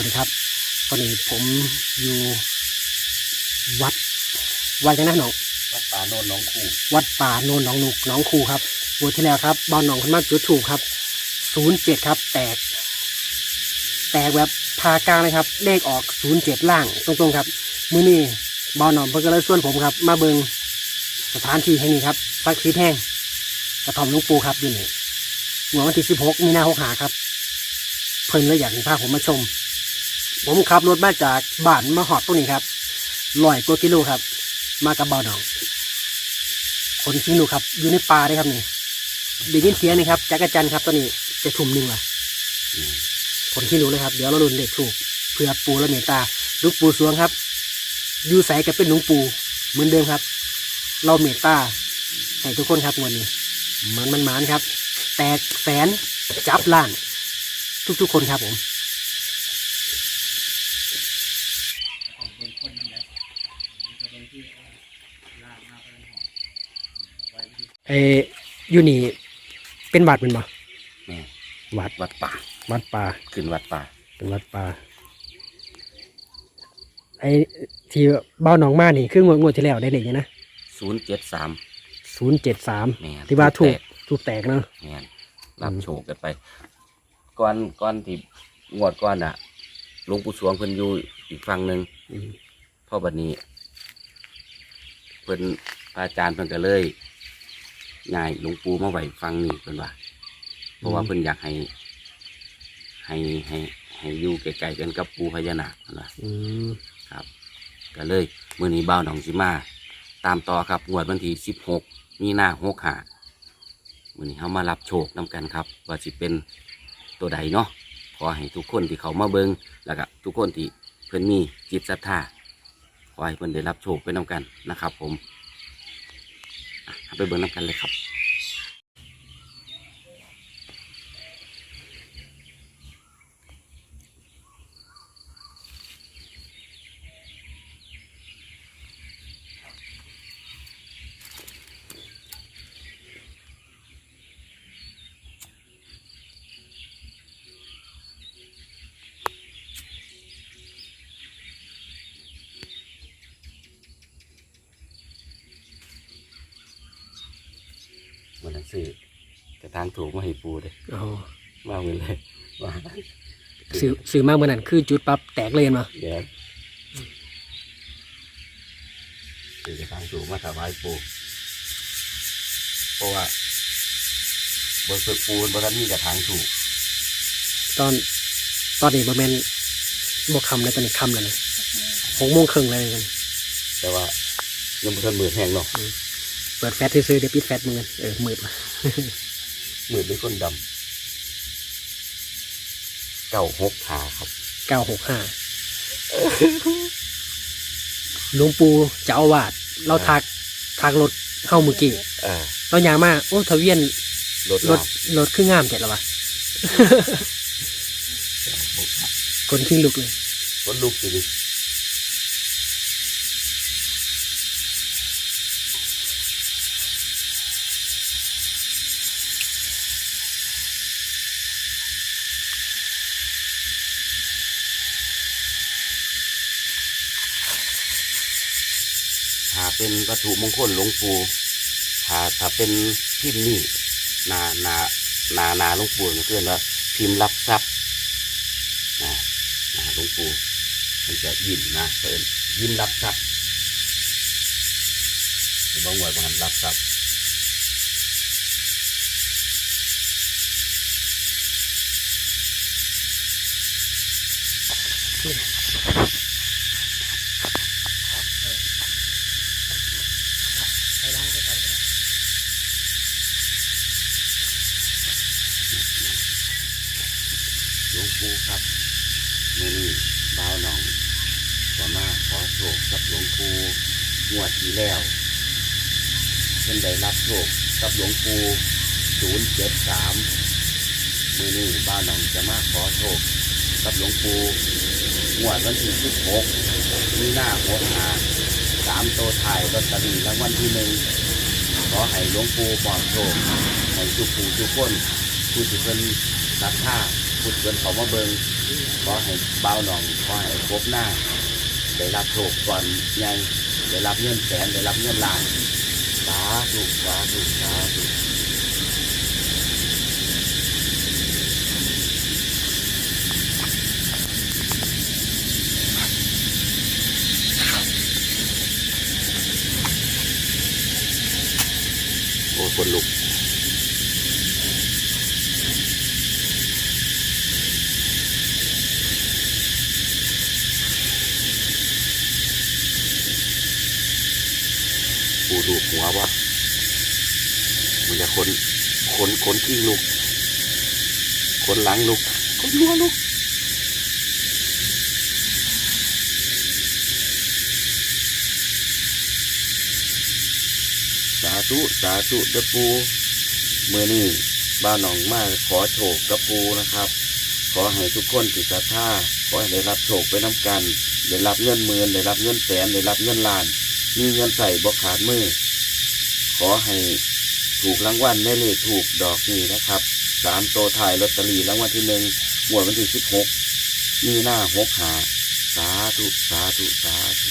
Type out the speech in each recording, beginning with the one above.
วัสดีครับตอนนี้ผมอยู่วัดวัดยังนะหนองวัดป่าโนนหน้องคู่วัดป่าโนนหนองนุกหนองคูครับงวดที่แล้วครับบ้านหนองคนมากจุดถูกครับศูนย์เจ็ดครับ แตก แตกแบบพากลางเลยครับ เลขออกศูนย์เจ็ดล่างตรงๆครับ มื้อนี้บ้านหนองเพิ่งก็เลยชวนผมครับ มาเบิงสถานที่แห่งนี้ครับสักทีแห้งกระท่อมหลุงปูครับอยู่นี่หัวดวันที่สิบหกมีนาหกหาครับ เพิ่นเลยอยากให้พาผมมาชม ผมขับรถมาจากบ้านมาหอดตรงนี้ครับลอยกว่ากิโลครับ มากับเบาหนองคนทิ้งลูกครับ อยู่ในป่าเลยครับนี่ได้ยินเสียงนี่ครับจักรจันทร์ครับตอนนี้จะทุ่มหนึ่งละอืมคนที่รู้เลยครับ เดี๋ยวเราลุ้นเด็กถูกเพื่อปูและเมตตาลูกปูสวงครับอยูใสกับเป็นหลวงปูเหมือนเดิมครับ เราเมตตาให้ทุกคนครับงวันนี้มันมันหมานครับ แตกแสนจับล้าน ทุกๆคนครับผม เอออยู่นี่เป็นวัดเป็นบ่แม่วัดวัดป่าวัดป่าขึ้นวัดป่าเป็นวัดป่าไอ้ที่เบ้าหนองมานี่คืองวดงวดที่แล้วได้เลขยังนะศูนย์เจ็ดสามศูนย์เจ็ดสามแม่นที่ว่าถูกแตถูกแตกเนาะ แม่นรับโชคกันไปก่อนก่อนที่งวดก่อนอะหลวงปู่สวงเพิ่นอยู่อีกฝั่งหนึ่งอืม พ่อบัดนี้เพิ่นพระอาจารย์เพิ่นก็เลย ย้ายหลวงปู่มาไว้ฝั่งนี้เพิ่นว่า เพราะว่าเพิ่นอยากให้ ให้ให้ให้อยู่ใกล้ๆกันกับปู่พญานาคเพิ่นว่าอืมครับ ก็เลยมือนี้บ่าวหนองสิมา ตามต่อครับงวดวันที่สิบหกมีหน้าหกหามือนี้เขามารับโชคนำกันครับ ว่าสิเป็นตัวใดเนาะขอให้ทุกคนที่เขามาเบิงแล้วก็ทุกคนที่เพื่อนมีจิตศรัทธาขอให้เพื่อนได้รับโชคไปนำกันนะครับ ผมอะเอา ไปเบิงนำกันเลยครับ สือกระทางถูกมาให้ปูเลยอ๋อมาเงินเลยว่าสื่อสื่อมากเมื่อนั้นคือจุดปั๊บแตกเลยมาเดี๋ยวซื้อกระทางถูกมาถวายปูเพราะว่าบนฝึกปูนบนนั้นมีกระถางถูก ตอนตอนนี้บอแมนบวคำเลยตอนนี้คำแล้วนะหกโมงครึ่งเลยกันแต่ว่ายังไม่ทันมือแห้งเนาะ เปิดแฟตซื้อๆเดี๋ยวปิดแฟตมือกันเออมืดมามือเป็นคนดำเก้าหกขาครับเก้าหกห้าหลวงปู่เจ้าอาวาดเราทักทักรถเข้าเมื่อกี้เออเรายางมากโอ้ทะเวียนรถรลาถรถคืองามเสร็จแล้ววะคนขี้ลุกเลยรถลุกสิดิ ถ้าเป็นวัตถุมงคลหลวงปู่ถ้าถ้าเป็นพิมพ์นี่นานานานาหลวงปู่เนี่เพื่อนว่าพิมพ์รับทรัพย์นะนะหลวงปู่มันจะยิ้มนะเพิ่นยิ้มรับทรัพย์จะบอกว่ามันรับทรัพย์ หลวงปู่ครับมื่อนี้บ่าวหนองก็มาขอ โชคกับหลวงปู่งวดที่แล้วเพิ่นได้รับโชคกับหลวงปู่ศูนย์เจ็ดสามมื่อนี้บ่าวหนองจะมาขอโชคกับหลวงปู่งวดวันที่สิบหกมีหน้าหกหาสามโตวถ่ายลอตเตอรี่รางวัลที่หนึ่งขอให้หลวงปู่ปลอดโชคให้ทุกผู้ทุกคนผู้ที่เป็นรัทธาพุทธเกินเขามาเบิงขอให้เบาหนองขอให้พบหน้า ได้รับโชคก่อนใหญ่ได้รับเงินแสนได้รับเงินล้านสาธุสาธุสาธุโอ้คนลุก ปูดูหัววะมันจะคนคนคนขี้ลุกคนหลังลุกคนหัวลุกสาธุสาธุเดปูเมื่อนี้บ้านหนองมาขอโชคกับปูนะครับ ขอให้ทุกคนติดศรัทธาขอให้ได้รับโชคไปน้ำกันได้รับเงินหมื่นได้รับเงินแสนได้รับเงินล้าน มีเงินใส่บ่ขาดมือ ขอให้ถูกรางวัลในเลขถูกดอกนี้นะครับสามโตวถ่ายลอตเตอรี่รางวัลที่หนึ่งหวดวันที่สิบหกมีหน้าหกหาสาธุสาธุสาธุ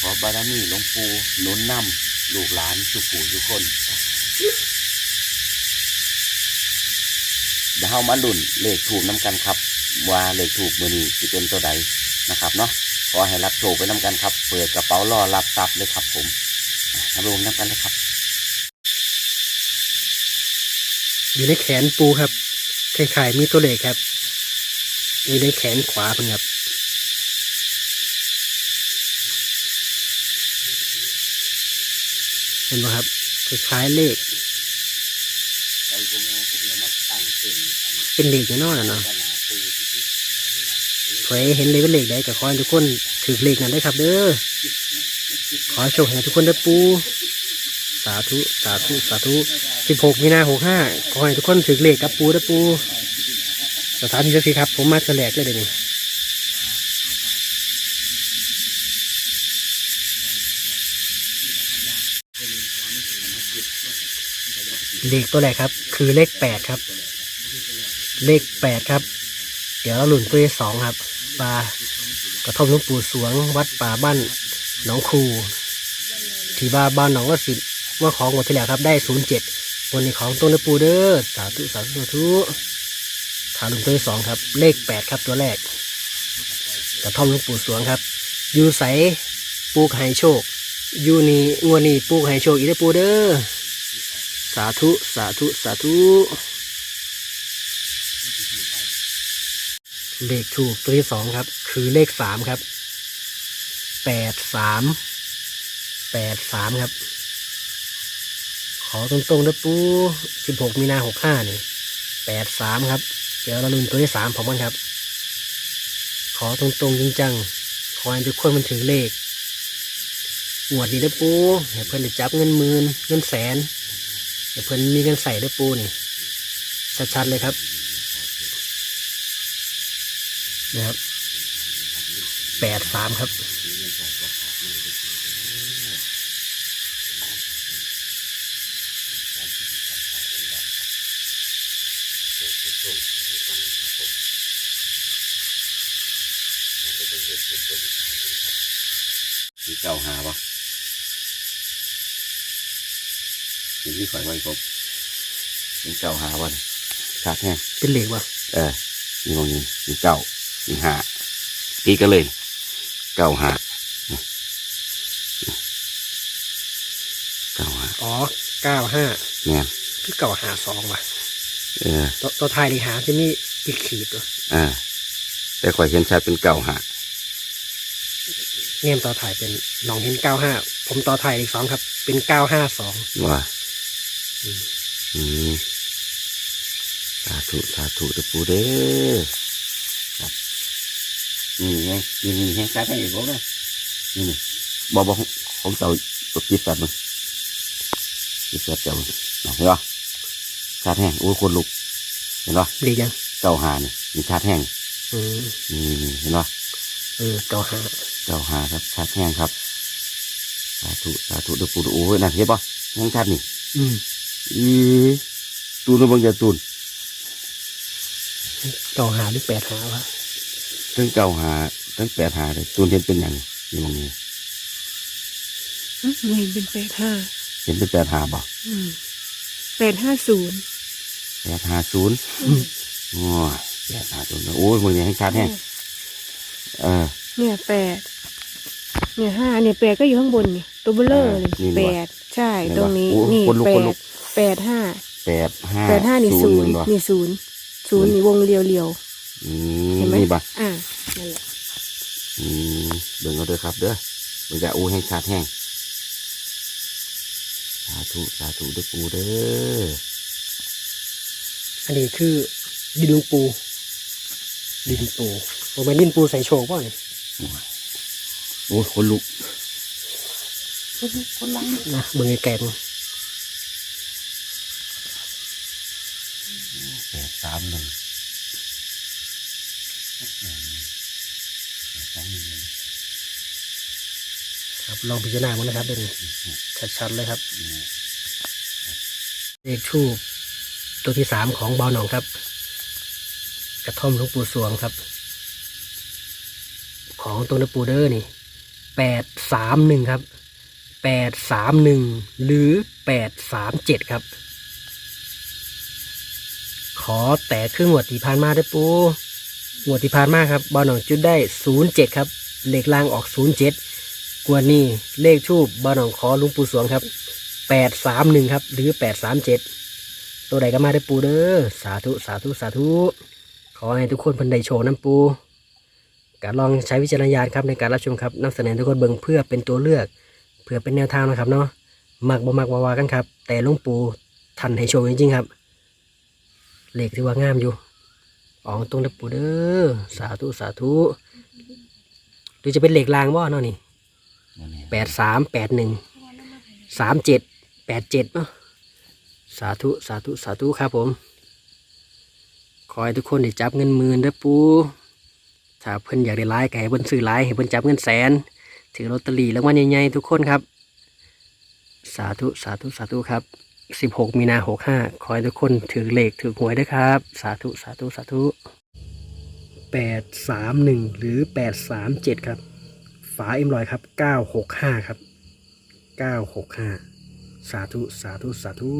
ขอบารมีหลวงปู่หนุนนำ ลูกหลานสุปู่ทุกคนเดี๋ยวเรามาลุ่นเลขถูกน้ำกันครับ ว่าเลขถูกมือนี้จะเป็นตัวใดนะครับเนาะขอให้รับโชคไปน้ำกันครับ เปิดกระเป๋ารอรับทรัพย์เลยครับ ผมอะมาลงน้ำกันเลยครับ อยู่ในแขนปูครับคล้ายๆมีตัวเลขครับ อยู่ในแขนขวาเพิ่นครับ เห็นไหมครับคล้ายเลขเป็นเลขแน่นอนอะเนาะใครเห็นเลขเป็นเลขใดก็ขอให้ทุกคนถือเลขนั้นได้ครับ เด้อขอโชคให้ทุกคนได้ปูสาธุสาธุสาธุสิบหกมีนาหกห้าขอให้ทุกคนถือเลขกับปูได้ปูสถานที่ศักดิ์สิทธิ์ครับ ผมมาแฉลกเลยเดี๋ยวนี้ เลขตัวแรกครับ คือเลขแปดครับ เลขแปดครับ เดี๋ยวเราหลุนตัวที่สองครับปลากระท่อมหลวงปู่สวง วัดป่าบ้านหนองคูที่บ้านบ้านหนองว่าสิบว่าของหมดที่แล้วครับ ได้ศูนย์เจ็ดวันนี้ของต้นหลวงปู่เด้อสาธุสาธุสาธุฐานหลุนตัวที่สองครับ เลขแปดครับตัวแรก กระท่อมหลวงปู่สวงครับอยู่ใสปลูกไห้โชคอยู่นี่งวนีปลูกไห้โชคอีกได้อปูเด้อาธุ สาธุ สาธุ เลขถูกตัวที่สองครับ คือเลขสามครับ แปดสาม แปดสามครับ ขอตรงๆนะปูสิบหกมีนาหกห้านี่แปดสามครับ เดี๋ยวเราลุ้นตัวที่สามผมกันครับ ขอตรงๆจริงจังขอให้ทุกคนมันถึงเลขหวดนี้นะปูให้เพื่อนได้จับเงินหมื่นเงินแสน เพื่อนมีเงินใส่นะปูนี่ชัดๆเลยครับนะครับแปดสามครับมีเก้าหาปะเห็น ที่ข่อยไว้ครบมีเก้าหาวันขาดแห้งเป็นเหล็กวะเออมีมองนี้มีเก้ามีห้าตีกันเลยเก้าห้าเก้าห้าอ๋อเก้าห้าแม่นคือเก่าหาสองว่ะเออตัวตัวไทายในหาจะมีอีกขีดตัวเออแต่ข่อยเห็นชัดเป็นเก้าห้าเนียมต่อถ่ายเป็นน้องเห็นเก้าห้าผมต่อถ่ายอีกสองครับ เป็นเก้าห้าสองว่า อืมอืมสาธุสาธุเด้อปูเด้อครับนี่ไงนี่นี่ไงชัดให้อีกบ่เลยนี่นี่บอกบอกของเจ้าตัวปิดแบบมึงปิดแบบเจ้ามึงเห็นปะชาดแห้งโอ้ยคนลุกเห็นปะเหล็กยังเก้าหานี่มีชาดแห้งอืมนี่นี่เห็นปะเออเก้าห้าเจ้าหาครับชัดแห้งครับสาธุสาธุเด้อปู่เด้อโอ้ยนั่นเห็นปะยังชัดนี่ อืม อีตูนเบิ่งจะตูนเก้าห้าหรือแปดห้าวะทั้งเก้าหาทั้งแปดหาเลยตูนเห็นเป็นอย่างนี่มองนี้อืมหนูเห็นเป็นแปดห้าเห็นเป็นแปดหาบ่แปดห้าศูนย์แปดหาศูนย์โอ้ยแปดหาศูนย์โอ้ยมึงเนี่ยให้ชัดแห้งเออ เนี่ยแปดเนี่ยห้าเนี่ยแปดก็อยู่ข้างบนนี่ ตัวเบลเลอร์เลยนี่แปวะดใช่ไหนวะตรงนี้โอ้นี่คนลุกแปคนลุดก แปดห้าแปดห้าแปดห้านี่ศูนย์บ่นี่ศูนย์ศูนย์นี่วงเรียวเรียวอืๆมเห็นไหมนี่บ่ อ่านั่นแหละอืมเบิ่งเอาเด้อครับเด้อมึงจะโอ้ให้ชัดแห้งสาธุสาธุเด้อปู่เด้ออันนี้คือดินหลุงปูดินปูโอ้เป็นดินปูใส่โชว์ป่ะเนี่ยโอ้ยคนลุก นะเบิ่งไกลๆดูแปดสามหนึ่งสองหนึ่งครับลองพิจารณาบ้างนะครับเดี๋ยวนี้ชัดๆเลยครับเลขทูบตัวที่สามของเบาหนองครับ กระท่อมหลวงปู่สวงครับ ของตัวหลวงปู่เด้อนี่แปดสามหนึ่งครับ แปดสามหนึ่งหรือแปดสามเจ็ดครับ ขอแต่ครึ่งหวดที่ผ่านมาได้ปูหวดที่ผ่านมาครับเบาหนองจุดได้ศูนย์เจ็ดครับ เลขล่างออกศูนย์เจ็ดกว่านี้เลขทูบเบาหนองขอลุงปูสวงครับแปดสามหนึ่งครับ หรือแปดสามเจ็ดตัวใดก็มาได้ปูเด้อสาธุสาธุสาธุ ขอให้ทุกคนพันใดโชว์น้ำปูการลองใช้วิจารณญาณครับในการรับชมครับนำเสนอทุกคนเบิ่งเพื่อเป็นตัวเลือก เพื่อเป็นแนวทางนะครับเนาะมักบ่มักวาวากันครับ แต่ลุงปูทันให้โชว์จริงๆครับเหลขที่ว่างามอยู่ออตรงเด้ปูเด้อสาธุสาธุหรือจะเป็นเหลขลางว่าเนาะนี่แปดสามแปดหนึ่งสามเจ็ดแปดเจ็ดเนาะสาธุสาธุสาธุครับผม ขอให้ทุกคนได้จับเงินหมื่นเด้อปูถ้าเพิ่นอยากได้ร้ายก็ให้เพิ่นซื้อร้ายให้เพิ่นจับเงินแสน ถือลอตเตอรี่รางวัลใหญ่ๆทุกคนครับ สาธุสาธุสาธุครับสิบหกมีนาหกห้าขอให้ทุกคนถือเลขถือหวยด้วยครับ สาธุสาธุสาธุแปดสามหนึ่งหรือแปดสามเจ็ดครับ ฝาเอ็มลอยครับ 965 ครับ 965 สาธุสาธุสาธุ